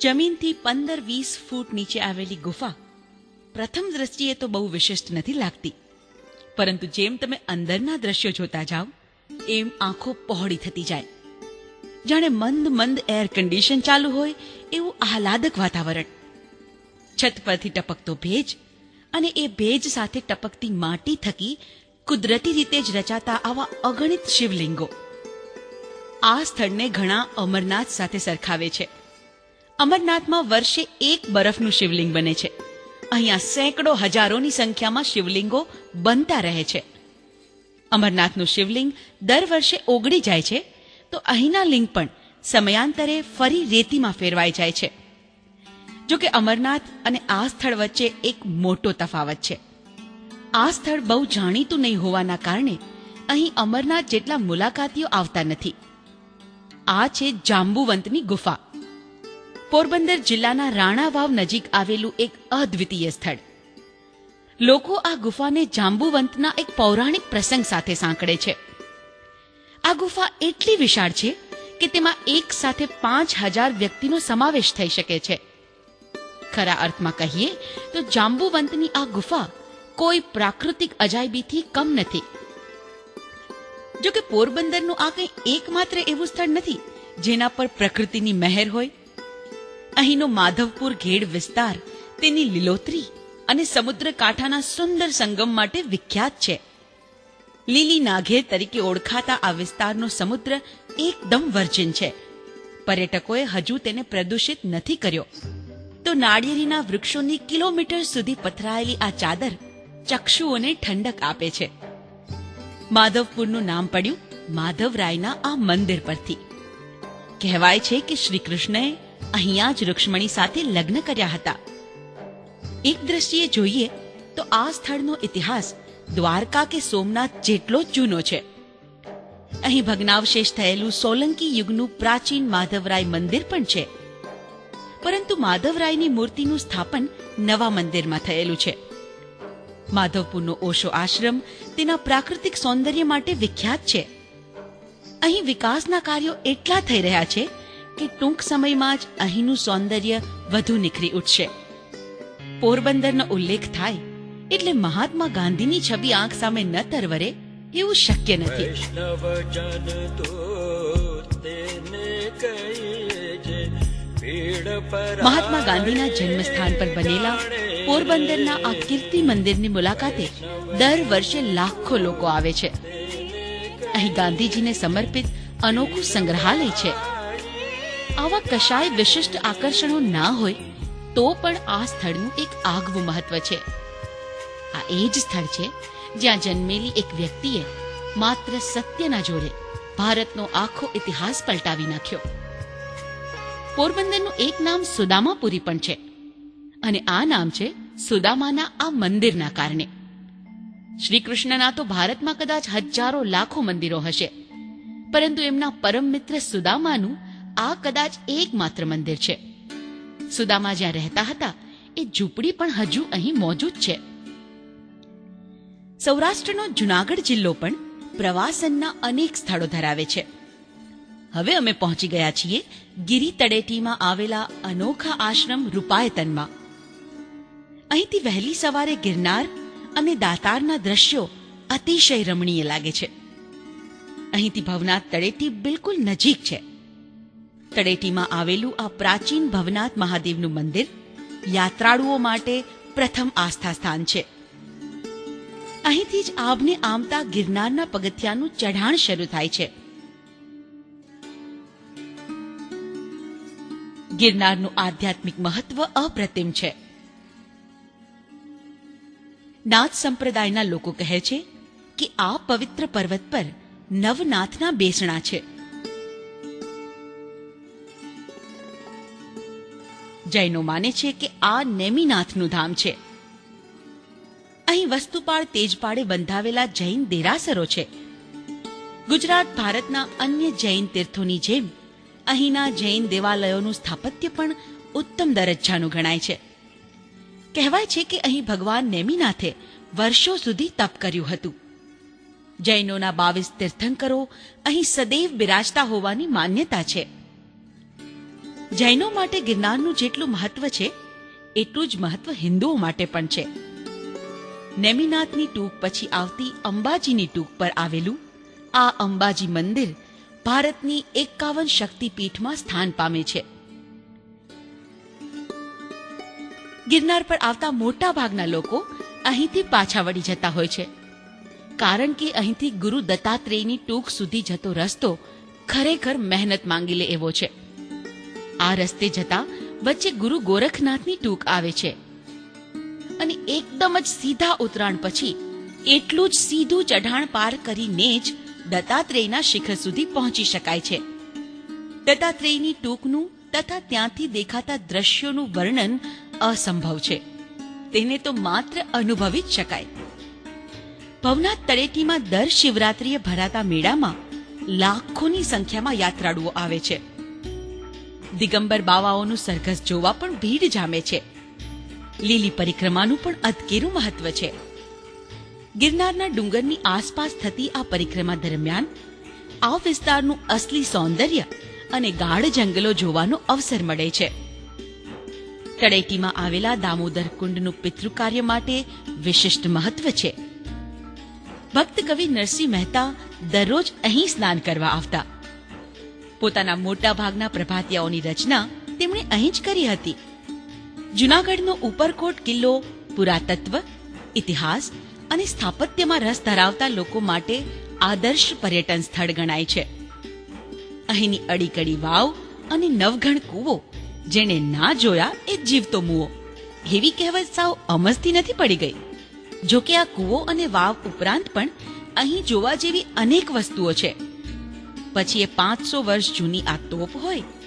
જમીનથી પંદર વીસ ફૂટ નીચે આવેલી ગુફા પ્રથમ દ્રષ્ટિએ તો બહુ વિશિષ્ટ નથી લાગતી. પરંતુ જેમ તમે અંદરના દ્રશ્યો જોતા જાઓ, એમ આંખો પહોળી થતી જાય. જાણે મંદ મંદ એર કન્ડિશન ચાલુ હોય એવું આહલાદક વાતાવરણ. છત પરથી ટપકતો ભેજ અને એ ભેજ સાથે ટપકતી માટી થકી કુદરતી રીતે જ રચાતા આવા અગણિત શિવલિંગો. આ સ્થળને ઘણા અમરનાથ સાથે સરખાવે છે. અમરનાથમાં વર્ષે એક બરફનું શિવલિંગ બને છે. અહીંયા સેંકડો હજારોની સંખ્યામાં શિવલિંગો બનતા રહે છે. અમરનાથનું શિવલિંગ દર વર્ષે ઓગળી જાય છે, તો અહીંના લિંગ પણ સમયાંતરે ફરી રેતીમાં ફેરવાઈ જાય છે. જો કે અમરનાથ અને આ સ્થળ વચ્ચે એક મોટો તફાવત છે. આ સ્થળ બહુ જાણીતું નહીં હોવાના કારણે અહીં અમરનાથ જેટલા મુલાકાતીઓ આવતા નથી. આ છે જાંબુવંતની ગુફા. પોરબંદર જિલ્લાના રાણાવાવ નજીક આવેલું એક અદ્વિતીય સ્થળ. લોકો આ ગુફાને જાંબુવંતના એક પૌરાણિક પ્રસંગ સાથે સાંકળે છે. આ ગુફા એટલી વિશાળ છે કે તેમાં એક સાથે પાંચ હજાર વ્યક્તિનો સમાવેશ થઈ શકે છે. ખરા અર્થમાં કહીએ તો જાંબુવંતની આ ગુફા કોઈ પ્રાકૃતિક અજાયબીથી કમ નથી. જો કે પોરબંદરનું આ કંઈ એકમાત્ર એવું સ્થળ નથી જેના પર પ્રકૃતિની મહેર હોય અહીંનો માધવપુર ઘેડ વિસ્તાર તેની લીલોતરી અને સમુદ્ર કાંઠાના સુંદર સંગમ માટે વિખ્યાત છે. લીલી નાઘેર તરીકે ઓળખાતા આ વિસ્તારનો સમુદ્ર એકદમ વર્જિન છે. પર્યટકોએ હજુ તેને પ્રદૂષિત નથી કર્યો. તો નાળિયેરીના વૃક્ષોની કિલોમીટર સુધી પથરાયેલી આ ચાદર ચક્ષુઓને ઠંડક આપે છે. માધવપુરનું નામ પડ્યું માધવરાયના આ મંદિર પરથી. કહેવાય છે કે શ્રી કૃષ્ણએ અહીંયા જ રૂક્ષ્મણી સાથે લગ્ન કર્યા હતા. એક દ્રષ્ટિએ જોઈએ તો આ સ્થળનો ઇતિહાસ દ્વારકા કે સોમનાથ જેટલો જ જૂનો છે. અહીં ભગ્નાવશેષ થયેલું સોલંકી યુગનું પ્રાચીન માધવરાય મંદિર પણ છે. પરંતુ માધવરાયની મૂર્તિનું સ્થાપન નવા મંદિરમાં થયેલું છે. માધવપુરનો ઓશો આશ્રમ તેના પ્રાકૃતિક સૌંદર્ય માટે વિખ્યાત છે. અહીં વિકાસના કાર્યો એટલા થઈ રહ્યા છે કે ટૂંક સમયમાં જ અહીંનું સૌંદર્ય વધુ નિખરી ઉઠશે. પોરબંદરનો ઉલ્લેખ થાય એટલે મહાત્મા ગાંધીની છબી આંખ સામે ન તરવરે એવું શક્ય નથી. મહાત્મા ગાંધીના જન્મસ્થાન પર બનેલા પોરબંદરના આ કીર્તિ મંદિરની મુલાકાતે દર વર્ષે લાખો લોકો આવે છે. અહીં ગાંધીજીને સમર્પિત અનોખું સંગ્રહાલય છે. આવા કશાય વિશિષ્ટ આકર્ષણો ના હોય, તો પણ આ સ્થળનું એક આગવું મહત્વ છે. આ એ જ સ્થળ છે, જ્યાં જન્મેલી એક વ્યક્તિએ માત્ર સત્યના જોડે ભારતનો આખો ઇતિહાસ પલટાવી નાખ્યો. પોરબંદરનું એક નામ સુદામાપુરી પણ છે, અને આ નામ છે સુદામાના આ મંદિરના કારણે. શ્રી કૃષ્ણના તો ભારતમાં કદાચ હજારો લાખો મંદિરો હશે, પરંતુ એમના પરમ મિત્ર સુદામાનું આ કદાચ એકમાત્ર મંદિર છે. સુદામા જ્યાં રહેતા હતા, એ ઝૂંપડી પણ હજુ અહીં મોજૂદ છે. સૌરાષ્ટ્રનો જુનાગઢ જિલ્લો પણ પ્રવાસનના અનેક સ્થળો ધરાવે છે. હવે અમે પહોંચી ગયા છીએ ગિરી તળેટીમાં આવેલા અનોખા આશ્રમ રૂપાયતનમાં. અહીંથી વહેલી સવારે ગિરનાર અને દાતારના દ્રશ્યો અતિશય રમણીય લાગે છે. અહીંથી ભવનાથ તળેટી બિલકુલ નજીક છે. તળેટીમાં આવેલું આ પ્રાચીન ભવનાથ મહાદેવનું મંદિર યાત્રાળુઓ માટે પ્રથમ આસ્થા સ્થાન છે. અહીંથી જ આબને આમતા ગિરનારના પગથિયાનું ચઢાણ શરૂ થાય છે. ગિરનારનું આધ્યાત્મિક મહત્વ અપ્રતિમ છે. નાથ સંપ્રદાયના લોકો કહે છે કે આ પવિત્ર પર્વત પર નવનાથના બેસણા છે. જૈનો માને છે કે આ નેમિનાથનું ધામ છે. અહીં વસ્તુપાળ તેજપાળે બંધાવેલા જૈન દેરાસરો છે. ગુજરાત ભારતના અન્ય જૈન તીર્થોની જેમ અહીંના જૈન દેવાલયોનું સ્થાપત્ય પણ ઉત્તમ દરજ્જાનું ગણાય છે. કહેવાય છે કે અહીં ભગવાન નેમિનાથે વર્ષો સુધી તપ કર્યું હતું. જૈનોના બાવીસ તીર્થંકરો અહીં સદૈવ બિરાજતા હોવાની માન્યતા છે. જૈનો માટે ગિરનારનું જેટલું મહત્વ છે, એટલું જ મહત્વ હિન્દુઓ માટે પણ છે. નેમિનાથની ટૂંક પછી આવતી અંબાજીની ટૂંક પર આવેલું આ અંબાજી મંદિર ભારતની એકાવન શક્તિપીઠમાં સ્થાન પામે છે. ગિરનાર પર આવતા મોટા ભાગના લોકો અહીંથી પાછા વળી જતા હોય છે. કારણ કે અહીંથી ગુરુ દત્તાત્રેયની ટૂંક સુધી જતો રસ્તો ખરેખર મહેનત માંગી લે એવો છે. આ રસ્તે જતા વચ્ચે ગુરુ ગોરખનાથની ટૂંક આવે છે. અને એકદમ જ સીધા ઉતરાણ પછી એટલું જ સીધું ચઢાણ પાર કરીને જ દત્તાત્રેયના શિખર સુધી પહોંચી શકાય છે. દત્તાત્રેયની ટૂંકનું તથા ત્યાંથી દેખાતા દ્રશ્યોનું વર્ણન અસંભવ છે. તેને તો માત્ર અનુભવી જ શકાય. ભવનાથ તળેટીમાં દર શિવરાત્રિએ ભરાતા મેળામાં લાખોની સંખ્યામાં યાત્રાળુઓ આવે છે. દિગંબર બાવાઓનું સરઘસ જોવા પણ ભીડ જામે છે. લીલી પરિક્રમાનું પણ અદકેરું મહત્વ છે. ગિરનારના ડુંગરની આસપાસ થતી આ પરિક્રમા દરમિયાન આ વિસ્તારનું અસલી સૌંદર્ય અને ગાઢ જંગલો જોવાનો અવસર મળે છે. તળેટીમાં આવેલા દામોદર કુંડનું પિતૃકાર્ય માટે વિશિષ્ટ મહત્વ છે. ભક્ત કવિ નરસિંહ મહેતા દરરોજ અહીં સ્નાન કરવા આવતા. પોતાના મોટા ભાગના પ્રભાતિયાઓની રચના તેમણે અહીં જ કરી હતી. જુનાગઢનો ઉપરકોટ કિલ્લો પુરાતત્વ, ઇતિહાસ અને સ્થાપત્યમાં રસ ધરાવતા લોકો માટે આદર્શ પર્યટન સ્થળ ગણાય છે. અહીંની અડીકડી વાવ અને નવઘણ કૂવો જેણે ના જોયા એ જીવતો મુવો. એવી કહેવત સાવ અમસ્તી નથી પડી ગઈ. જો કે આ કૂવો અને વાવ ઉપરાંત પણ અહીં જોવા જેવી અનેક વસ્તુઓ છે. પછી એ પાંચસો વર્ષ જૂની આ તોપ હોય